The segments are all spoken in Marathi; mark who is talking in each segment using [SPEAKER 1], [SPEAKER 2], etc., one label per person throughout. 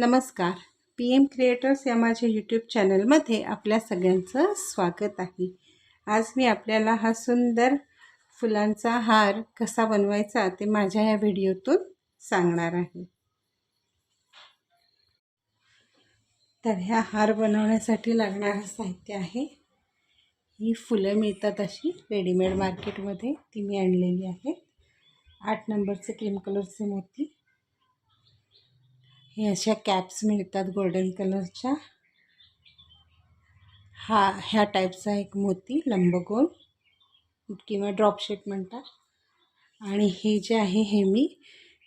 [SPEAKER 1] नमस्कार. पी एम क्रिएटर्स या माझ्या यूट्यूब चॅनलमध्ये आपल्या सगळ्यांचं स्वागत आहे. आज मी आपल्याला हा सुंदर फुलांचा हार कसा बनवायचा ते माझ्या या व्हिडिओतून सांगणार आहे. तर ह्या हार बनवण्यासाठी लागणारं साहित्य आहे. ही फुलं मिळतात अशी रेडीमेड मार्केटमध्ये. ती मी आणलेली आहे आठ नंबरचे क्रीम कलरचे मोती. हे अशा कॅप्स मिळतात गोल्डन कलरच्या. हा ह्या टाईपचा एक मोती लंबगोल किंवा ड्रॉप शेप म्हणतात. आणि हे जे आहे हे मी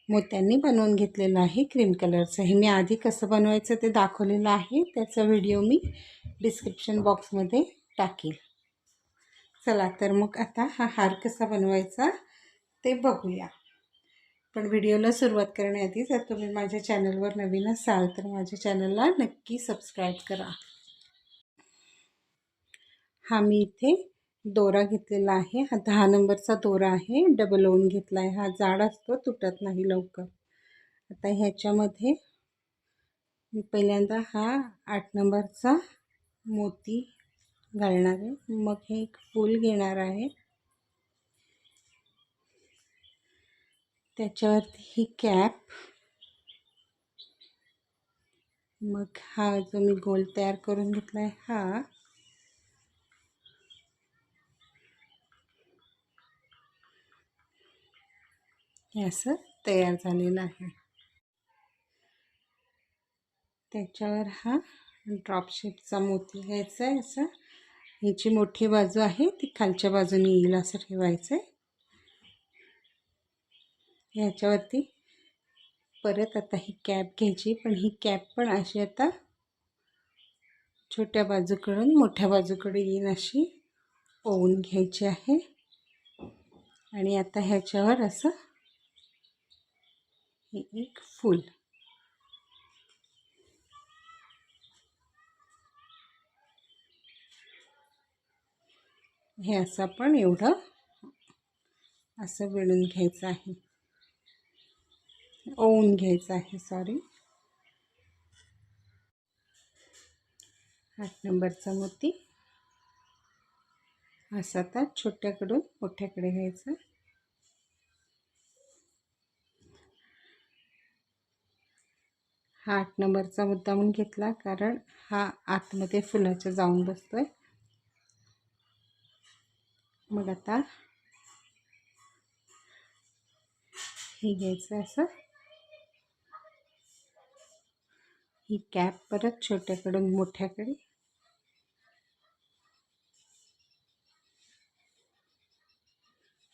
[SPEAKER 1] मोत्यांनी बनवून घेतलेलं आहे क्रीम कलरचं. हे मी आधी कसं बनवायचं ते दाखवलेलं आहे त्याचा व्हिडिओ मी डिस्क्रिप्शन बॉक्समध्ये टाकेल. चला तर मग आता हा हार कसा बनवायचा ते बघूया. पण व्हिडिओला सुरुवात करण्याआधी जर तुम्ही माझ्या चॅनलवर नवीन असाल तर माझ्या चॅनलला नक्की सबस्क्राईब करा. हा मी इथे दोरा घेतलेला आहे. हा दहा नंबरचा दोरा आहे. डबल ओन घेतला आहे हा जाड असतो तुटत नाही लवकर. आता ह्याच्यामध्ये मी पहिल्यांदा हा आठ नंबरचा मोती घालणार आहे. मग हे एक फूल घेणार आहे. त्याच्यावरती ही कॅप. मग हा जो मी गोल तयार करून घेतला आहे हा. हे असं तयार झालेलं आहे. त्याच्यावर हा ड्रॉप शेपचा मोती घ्यायचा आहे असं. ह्याची मोठी बाजू आहे ती खालच्या बाजूने येईल असं ठेवायचं आहे ह्याच्यावरती परत आता ही कॅप घ्यायची. पण ही कॅप पण अशी आता छोट्या बाजूकडून मोठ्या बाजूकडे येईन अशी ओवून घ्यायची आहे. आणि आता ह्याच्यावर असं हे एक फूल. हे असं आपण एवढं असं विणून घ्यायचं आहे. ओवून घ्यायचं आहे सॉरी आठ नंबरचा मोती. असं आता छोट्याकडून मोठ्याकडे घ्यायचं. हा आठ नंबरचा मुद्दा म्हणून घेतला कारण हा आतमध्ये फुलाच्या जाऊन बसतोय. मग आता हे घ्यायचं असं. ही कॅप परत छोट्याकडून मोठ्याकडे.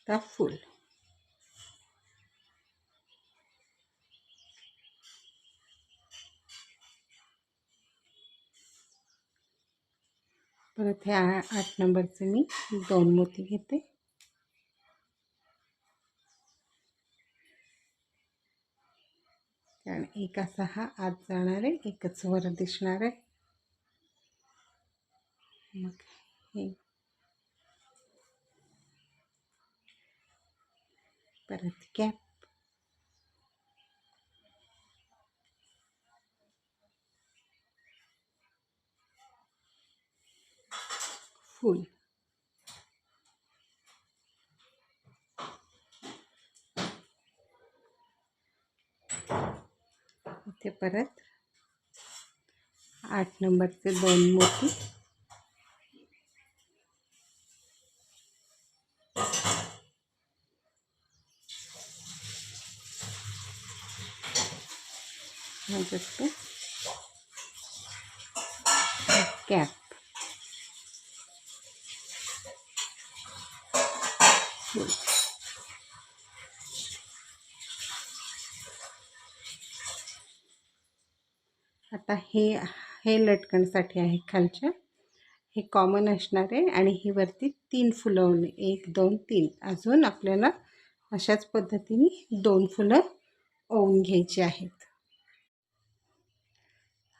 [SPEAKER 1] आता फुल. परत ह्या आठ नंबरचे मी दोन मोती घेते कारण एक असा हा आत जाणार आहे एकच वर दिसणार आहे. मग हे. परत कॅप फुल इथे परत. आठ नंबर नंबरचे दोन मोती. कॅप. आता हे हे लटकणसाठी आहे खालच्या. हे कॉमन असणार आहे आणि ही वरती तीन फुलं एक दोन तीन. अजून आपल्याला अशाच पद्धतीने दोन फुलं ओवून घ्यायची आहेत.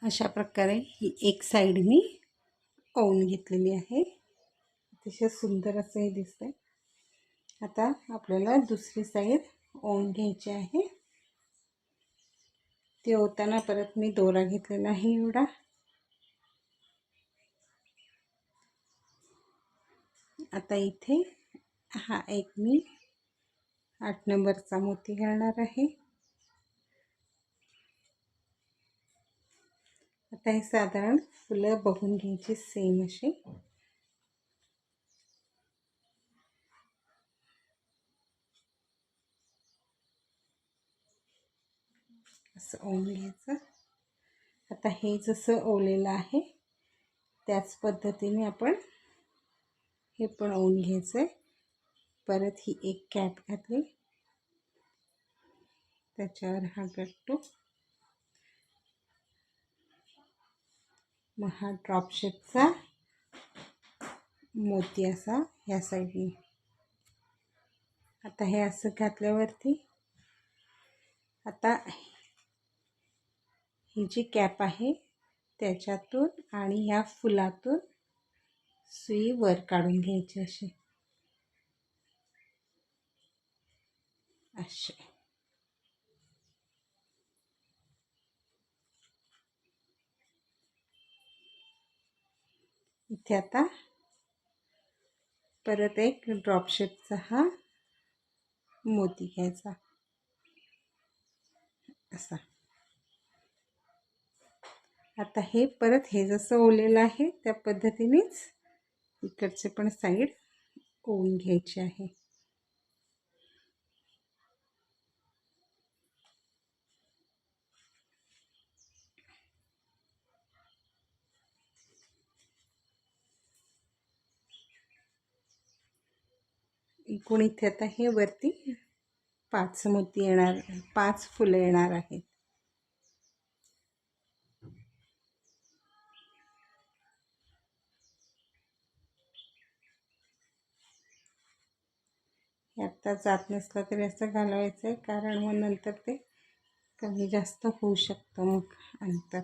[SPEAKER 1] अशा प्रकारे ही एक साईड मी ओवून घेतलेली आहे. अतिशय सुंदर असं हे दिसतंय. आता आपल्याला दुसरी साईड ओवून घ्यायची आहे. ते होताना परत मी दोरा घेतलेला आहे एवढा. आता इथे हा एक मी आठ नंबरचा मोती घालणार आहे. आता हे साधारण फुलं बघून घ्यायची सेम अशी असं ओवून घ्यायचं. आता हे जसं ओवलेलं आहे त्याच पद्धतीने आपण हे पण ओवून घ्यायचं आहे परत ही एक कॅप घातली. त्याच्यावर हा गट्टू. मग हा ड्रॉप शेपचा मोती असा ह्या साईडने. आता हे असं घातल्यावरती आता ही जी कॅप आहे त्याच्यातून आणि ह्या फुलातून सुई वर काढून घ्यायची अशी. असे इथे आता परत एक ड्रॉप शेपचा हा मोती घ्यायचा. असा. आता हे परत हे जसं ओलेलं आहे त्या पद्धतीनेच इकडचे पण साईड ओवून घ्यायचे आहे. एकूण इथे आता हे वरती पाच मोती येणार पाच फुलं येणार आहेत. आत्ता जात नसलं तरी असं घालवायचं आहे कारण मग नंतर ते कमी जास्त होऊ शकतं मग अंतर.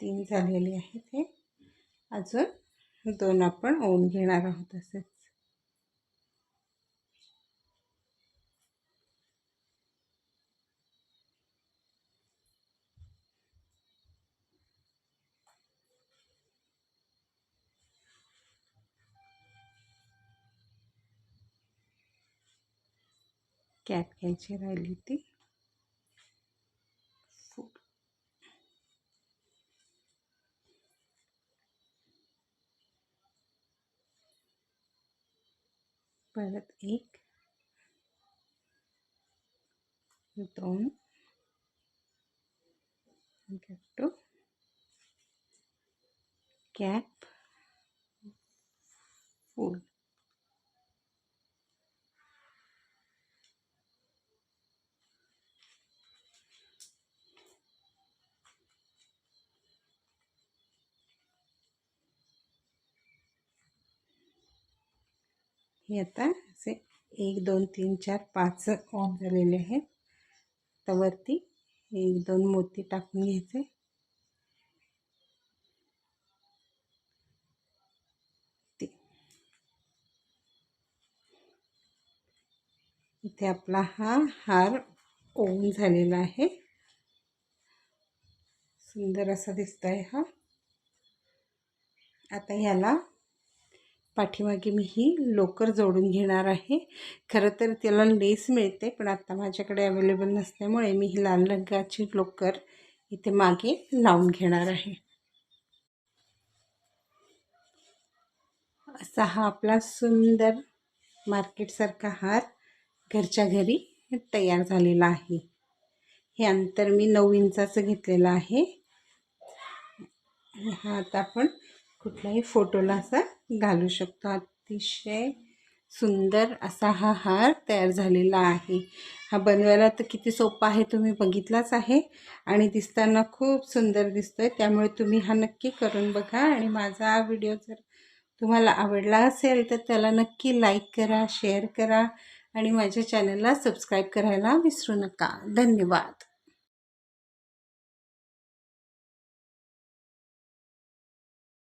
[SPEAKER 1] तीन झालेले आहेत हे. अजून दोन आपण ओन घेणार आहोत असेच. कॅप घ्यायची राहिली ती. परत एक. दोन. टू कॅप फूल हे आता असे एक दोन तीन चार पाच ऑन झालेले आहेत. तर वरती एक दोन मोती टाकून घ्यायचे. इथे आपला हा हार ओवून झालेला आहे. सुंदर असा दिसत आहे हा. आता ह्याला पाठीमागे मी ही लोकर जोडून घेणार आहे. खरं तर त्याला लेस मिळते पण आत्ता माझ्याकडे अवेलेबल नसल्यामुळे मी ही लाल रंगाची लोकर इथे मागे लावून घेणार आहे. असा हा आपला सुंदर मार्केटसारखा हार घरच्या घरी तयार झालेला आहे. हे अंतर मी नऊ इंचाचं घेतलेलं आहे. हा आता आपण कुठल्याही फोटोला असा घालू शकतो. अतिशय सुंदर असा हा हार तयार झालेला आहे. हा बनवायला तर किती सोपा आहे तुम्ही बघितलाच आहे आणि दिसताना खूप सुंदर दिसतोय. त्यामुळे तुम्ही हा नक्की करून बघा आणि माझा हा व्हिडिओ जर तुम्हाला आवडला असेल तर त्याला नक्की लाईक करा शेअर करा आणि माझ्या चॅनलला सबस्क्राईब करायला विसरू नका. धन्यवाद.